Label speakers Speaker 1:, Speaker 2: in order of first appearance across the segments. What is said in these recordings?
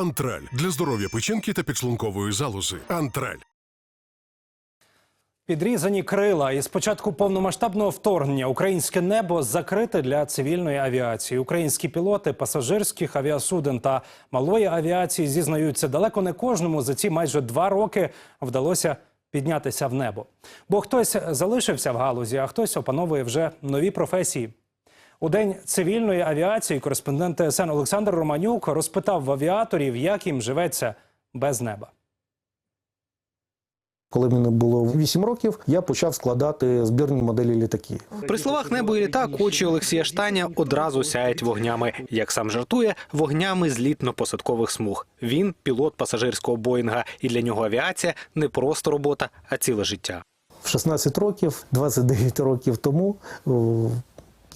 Speaker 1: Антраль для здоров'я печінки та підшлункової залози. Антраль.
Speaker 2: Підрізані крила і з початку повномасштабного вторгнення українське небо закрите для цивільної авіації. Українські пілоти пасажирських авіасуден та малої авіації зізнаються далеко не кожному за ці майже два роки вдалося піднятися в небо. Бо хтось залишився в галузі, а хтось опановує вже нові професії. У день цивільної авіації кореспондент ТСН Олександр Романюк розпитав в авіаторів, як їм живеться без неба.
Speaker 3: Коли мені було 8 років, я почав складати збірні моделі літаків.
Speaker 4: При словах небо і літак очі Олексія Штаня одразу сяють вогнями. Як сам жартує, вогнями злітно-посадкових смуг. Він пілот пасажирського Боїнга, і для нього авіація не просто робота, а ціле життя.
Speaker 3: В 16 років, 29 років тому,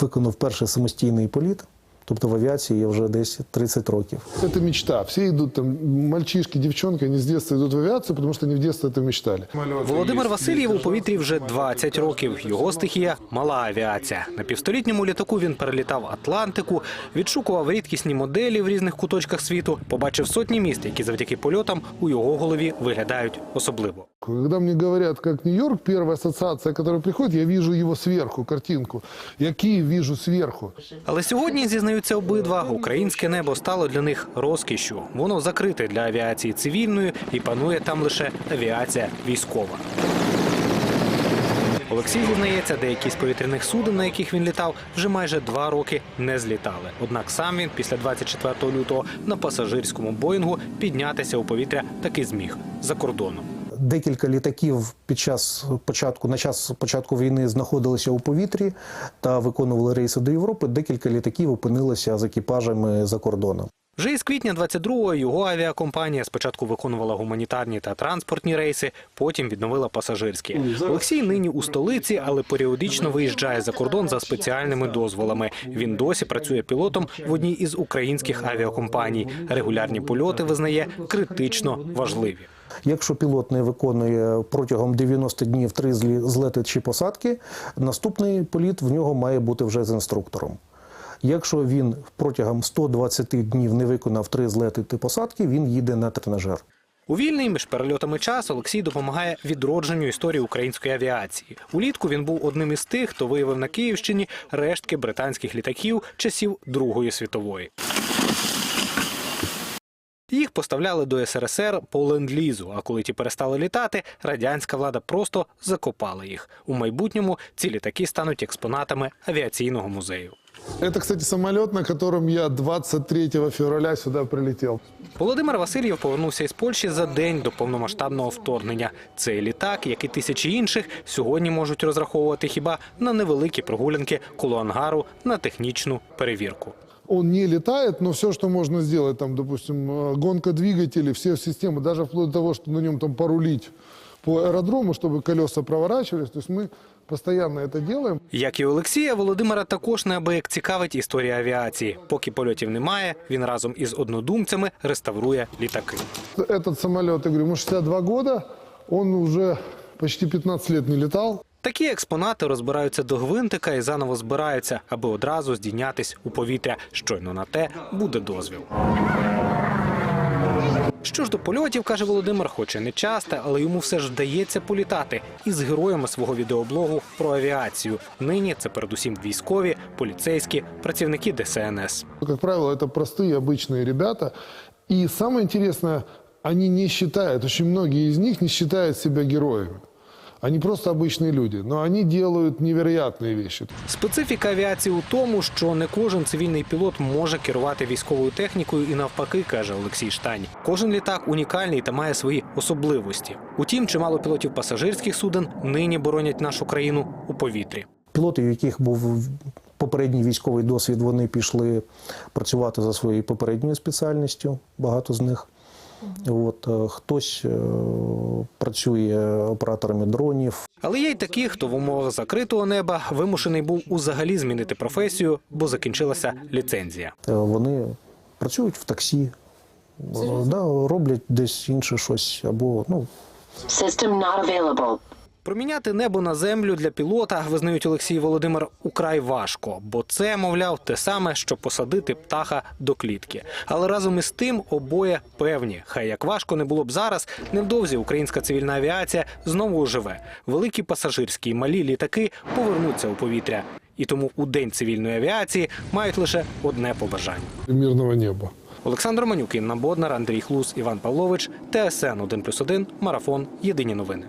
Speaker 3: виконав перший самостійний політ. Тобто в авіації я вже десь 30 років.
Speaker 5: Это мечта. Все идут там, мальчишки, девчонки, они с детства идут в авиацию, потому что они в детстве это мечтали.
Speaker 4: Володимир Васильєв у повітрі вже 20 років. Його стихія мала авіація. На півстолітньому літаку він перелітав Атлантику, відшукував рідкісні моделі в різних куточках світу, побачив сотні міст, які завдяки польотам у його голові виглядають особливо.
Speaker 5: Когда мне говорят, как Нью-Йорк, первая ассоциация, которая приходит, я вижу его сверху, картинку. Я Киев вижу сверху.
Speaker 4: Але сьогодні зізнаються обидва. Українське небо стало для них розкішшю. Воно закрите для авіації цивільної і панує там лише авіація військова. Олексій зізнається, деякі з повітряних суден, на яких він літав, вже майже два роки не злітали. Однак сам він після 24 лютого на пасажирському боїнгу піднятися у повітря таки зміг за кордоном.
Speaker 3: Декілька літаків під час початку на час початку війни знаходилися у повітрі та виконували рейси до Європи. Декілька літаків опинилися з екіпажами за кордоном.
Speaker 4: Вже із квітня 22-го його авіакомпанія спочатку виконувала гуманітарні та транспортні рейси, потім відновила пасажирські. Олексій нині у столиці, але періодично виїжджає за кордон за спеціальними дозволами. Він досі працює пілотом в одній із українських авіакомпаній. Регулярні польоти визнає критично важливі.
Speaker 3: Якщо пілот не виконує протягом 90 днів три злі- злети чи посадки, наступний політ в нього має бути вже з інструктором. Якщо він протягом 120 днів не виконав три злети та посадки, він їде на тренажер.
Speaker 4: У вільний між перельотами час Олексій допомагає відродженню історії української авіації. Улітку він був одним із тих, хто виявив на Київщині рештки британських літаків часів Другої світової. Їх поставляли до СРСР по ленд-лізу, а коли ті перестали літати, радянська влада просто закопала їх. У майбутньому ці літаки стануть експонатами авіаційного музею.
Speaker 5: Это, кстати, самолет, на котором я 23 февраля сюда прилетел.
Speaker 4: Володимир Васильєв повернувся із Польщі за день до повномасштабного вторгнення. Цей літак, як і тисячі інших, сьогодні можуть розраховувати хіба на невеликі прогулянки коло ангару на технічну перевірку.
Speaker 5: Он не летает, но все, что можно сделать, там, допустим, э, гонка двигателей, все системы, даже вплоть до того, что на нем там порулить по аэродрому, чтобы колеса проворачивались, то есть мы постоянно это делаем.
Speaker 4: Як і Олексія, Володимира також неабияк цікавить історія авіації. Поки польотів немає, він разом із однодумцями реставрує літаки.
Speaker 5: Этот самолет, я говорю, ему 62 года, он уже почти 15 лет не летал.
Speaker 4: Такі експонати розбираються до гвинтика і заново збираються, аби одразу здійнятись у повітря. Щойно на те буде дозвіл. Що ж до польотів, каже Володимир, хоч і не часто, але йому все ж вдається політати із героями свого відеоблогу про авіацію. Нині це передусім військові, поліцейські, працівники ДСНС.
Speaker 5: Как правило, это простые, обычные ребята. И самое интересное, они не считают, очень многие из них не считают себя героями. Они просто обычные люди, но они делают невероятные вещи.
Speaker 4: Специфіка авіації у тому, що не кожен цивільний пілот може керувати військовою технікою і навпаки, каже Олексій Штань. Кожен літак унікальний та має свої особливості. Утім, чимало пілотів пасажирських суден нині боронять нашу країну у повітрі.
Speaker 3: Пілоти, у яких був попередній військовий досвід, вони пішли працювати за своєю попередньою спеціальністю, багато з них. От, е, хтось е, працює операторами дронів,
Speaker 4: Але є й такі, хто в умовах закритого неба вимушений був узагалі змінити професію, бо закінчилася ліцензія.
Speaker 3: Е, Вони працюють в таксі, да, роблять десь інше щось або ну,
Speaker 6: System not available.
Speaker 4: Проміняти небо на землю для пілота, визнають Олексій Володимир, украй важко, бо це, мовляв, те саме, що посадити птаха до клітки. Але разом із тим обоє певні, хай як важко не було б зараз, невдовзі українська цивільна авіація знову оживе. Великі пасажирські і малі літаки повернуться у повітря. І тому у день цивільної авіації мають лише одне побажання.
Speaker 5: Мирного неба.
Speaker 4: Олександр Манюк, Інна Боднар, Андрій Хлус, Іван Павлович, ТСН 1+,1, Марафон. Єдині новини.